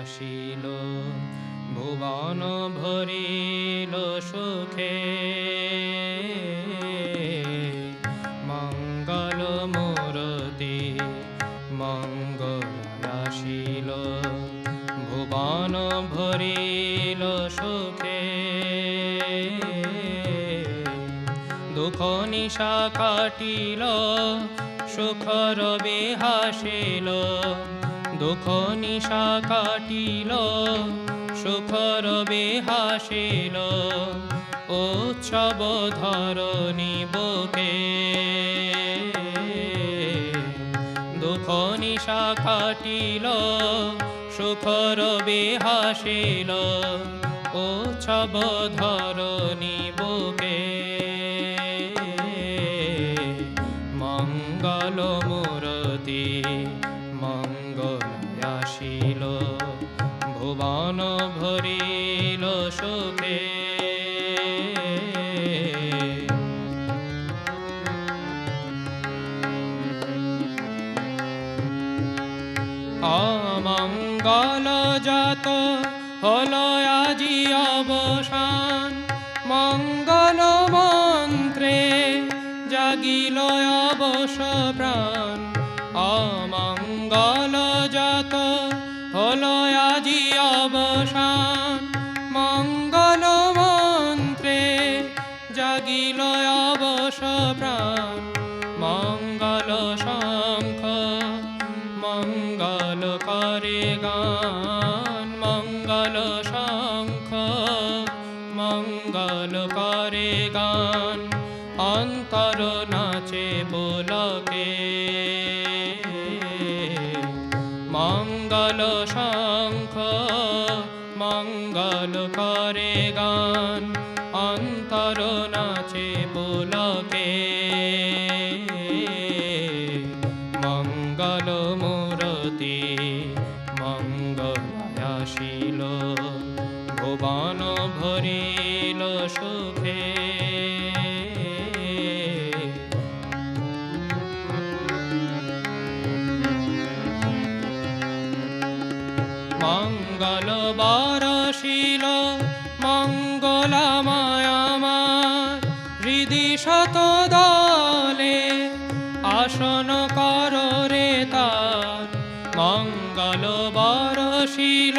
আসিল, ভুবন ভরিল সুখে। মঙ্গল মোরদি মঙ্গল আসিল, ভুবন ভরিল সুখে। দুঃখ নিশা কাটিল সুখর বিহাসিল দুঃখ নিশা কাটিল সুখর বেহাসিল, উৎসব ধরণী বুকে। দুঃখ নিশা কাটিল সুখর বেহাসিল, উৎসব ধরণী বুকে। মঙ্গল মূরতি ভরিল সুখে। অমঙ্গল যত হল আজি অবসান। মঙ্গল মন্ত্রে জাগিল অবস প্রাণ। অমঙ্গল যত হল আজি অবসান। মঙ্গল করে গান, অন্তর নাচে বোলকে মঙ্গল শঙ্খ, মঙ্গল করে গান, অন্তর নাচে বোলকে মঙ্গল মূরতি মঙ্গলায়াশিল ভুবন ভরিল সুখে মঙ্গল বরশিল মঙ্গলাময় আমার হৃদি শত দলে আসন কর রে তার। মঙ্গল বরশিল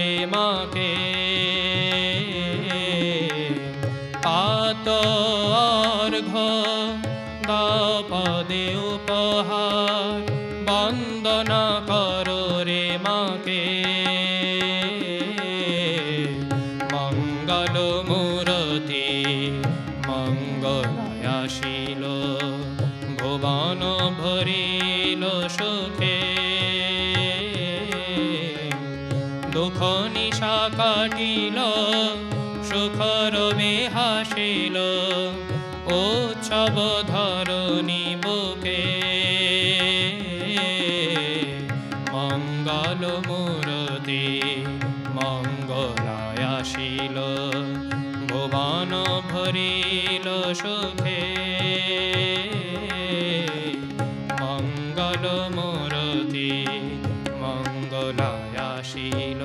পদে উপহার, বন্দনা করো রে মাকে। মঙ্গল মূরতি, মঙ্গলায়াশিল, ভুবন ভরিল সুখে। দুঃখ নিশা কাটিল সুখর বেহাসিল উৎসব ভালো মূরতি মঙ্গলায়াসিল ভুবন ভরিল সুখে। মঙ্গল মূরতি মঙ্গলায়াসিল